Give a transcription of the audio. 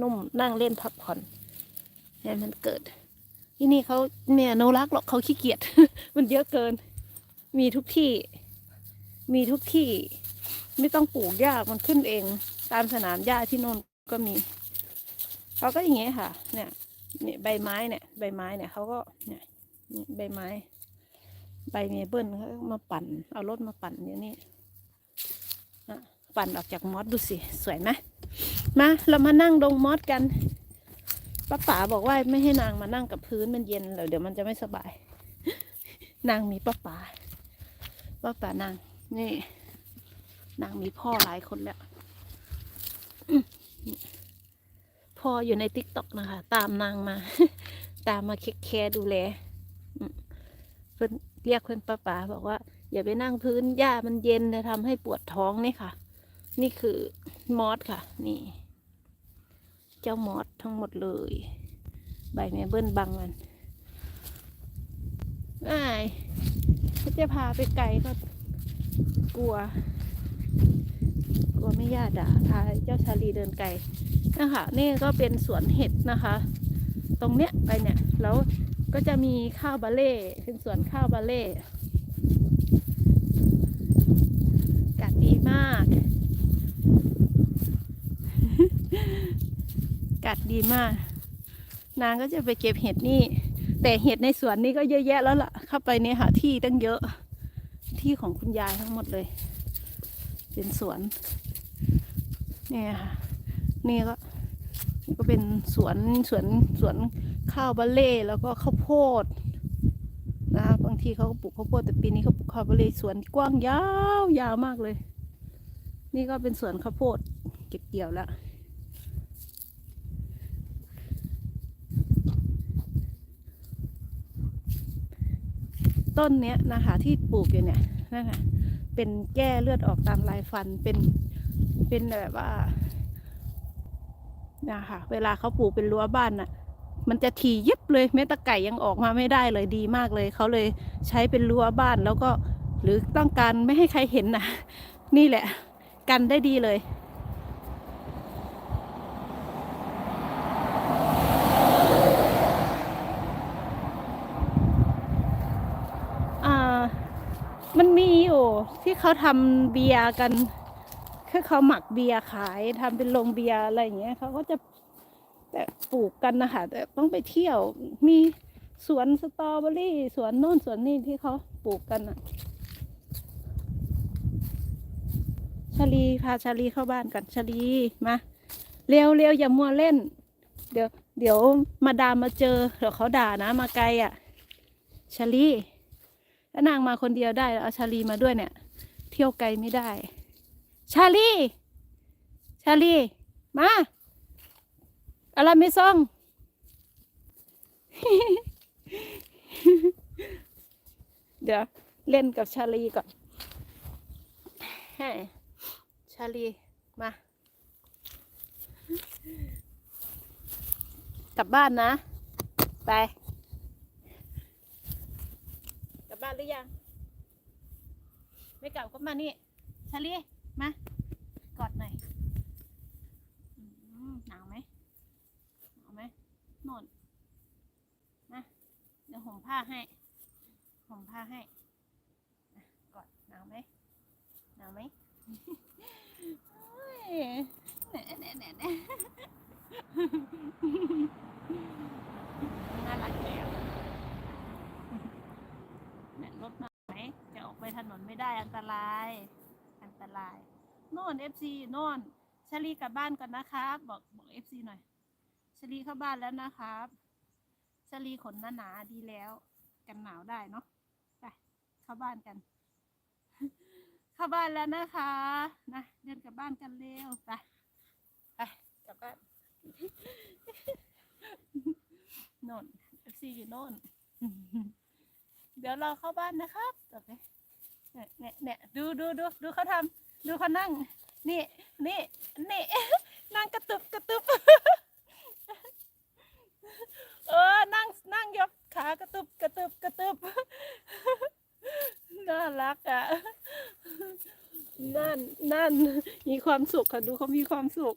นุ่มนั่งเล่นพักผ่อนให้มันเกิด ที่นี่เขาเมียอนุรักหรอกเขาขี้เกียจมันเยอะเกิน มีทุกที่ มีทุกที่ ไม่ต้องปลูกหญ้ามันขึ้นเอง ตามสนามหญ้าที่โน่นก็มีเขาก็อย่างเงี้ยค่ะ เนี่ยเนี่ยใบไม้เนี่ย ใบไม้เนี่ยเขาก็เนี่ยใบไม้ ใบเมเปิลเขามาปั่น เอารถมาปั่นเดี๋ยนี้อ่ปั่นออกจากมอสดูสิ สวยไหม มาเรามานั่งดงมอสกันป้าป๋าบอกว่าไม่ให้นางมานั่งกับพื้นมันเย็นแล้วเดี๋ยวมันจะไม่สบาย นางมีป้าป๋าป้าป๋านางนี่ นางมีพ่อหลายคนแล้วพ่ออยู่ในติ๊กต็อกนะคะ ตามนางมา ตามมาเค้กแคร์ดูแลเพื่อนเรียกเพื่อนป้าป๋าบอกว่า อย่าไปนั่งพื้นหญ้ามันเย็นจะทำให้ปวดท้องนี่ค่ะ นี่คือ มอสค่ะ นี่ เจ้ามอสทั้งหมดเลย ใบเมเบิ้ลบังมันไอ้ายถ้าจะพาไปไกลก็กลัว กลัวไม่ย่าด่าพาเจ้าชาลีเดินไกลนะคะนี่ก็เป็นสวนเห็ดนะคะ ตรงเนี้ยไปเนี่ย แล้วก็จะมีข้าวบาเล่เป็นสวนข้าวบาเล่อากาศดีมาก อากาศ ดีมาก นางก็จะไปเก็บเห็ดนี่ แต่เห็ดในสวนนี่ก็เยอะแยะแล้วล่ะ เข้าไปเนี่ยค่ะที่ตั้งเยอะ ที่ของคุณยายทั้งหมดเลย เป็นสวน เนี่ยค่ะ นี่ก็ ก็เป็นสวนสวนสวนข้าวบาเล่แล้วก็ข้าวโพดนะคะบางทีเขาก็ปลูกข้าวโพดแต่ปีนี้เขาปลูกข้าวบาเล่สวนกว้างยาวยาวมากเลย นี่ก็เป็นสวนข้าวโพดเก็บเกี่ยวแล้ว ต้นเนี้ยนะคะ ที่ปลูกอยู่เนี่ยนั่นน่ะเป็นแก้เลือดออกตามลายฟันเป็นเป็นแบบว่านะคะเวลาเขาปลูกเป็นรั้วบ้านน่ะ มันจะถี่ยิบเลยแม้ต่ไก่ยังออกมาไม่ได้เลยดีมากเลย เขาเลยใช้เป็นรั้วบ้านแล้วก็หรือต้องการไม่ให้ใครเห็นนะนี่แหละ กันได้ดีเลย อ่า มันมีอยู่ที่ เขาทำเบียร์กันคือเขาหมักเบียร์ขายทำเป็นโรงเบียร์อะไรอย่างเงี้ยเขาก็จะแต่ปลูกกันนะคะแต่ต้องไปเที่ยวมีสวนสตรอเบอรี่สวนโน่นสวนนี่ที่เขาปลูกกันอะชาลีพาชาลีเข้าบ้านกันชาลีมาเร็วเร็วอย่ามัวเล่น เดี๋ยว เดี๋ยวมาดามมาเจอเดี๋ยวเขาด่านะ มาไกลอะชาลีถ้านางมาคนเดียวได้แล้วเอาชาลีมาด้วยเนี่ย เที่ยวไกลไม่ได้ ชาลีชาลีมาอะไรไม่ซ่องเดี๋ยวเล่นกับชาลีก่อนชาลีมา กลับบ้านนะ ไป กลับบ้านหรือยัง ไม่กลับก็มานี่ชาลีมากอดหน่อยอืมหนาวไหมหนาวไหมน่นนะเดี๋ยวห่มผ้าให้ห่มผ้าให้กอดหนาวไหมหนาวไหมโอ้ยแหน่แหน่แหน่แหน่น่ารักแล้วเนี่ยรถมาไหมจะออกไปถนน ไม่ได้อันตราย อันตรายโน่นเอฟซีโน่นชลีกลับบ้านก่อนนะครับ บอกบอกเอฟซีหน่อยชลีเข้าบ้านแล้วนะครับชลีขนหนาหนาดีแล้ว กันหนาวได้เนาะไปเข้าบ้านกัน เข้าบ้านแล้วนะคะนะเดินกลับบ้านกันเร็วไปไปกลับบ้านโน่นเอฟซีอยู่โน่นเดี๋ยวเราเข้าบ้านนะครับโอเค เนี่ยเนี่ยดูดูดูดูเขาทำดูเขานั่ง นี่นี่นี่นั่งกระตุบกระตุบเออนั่งนั่งยกขากระตุบกระตุบกระตุบน่ารักอะนั่นนั่นมีความสุขค่ะดูเขามีความสุข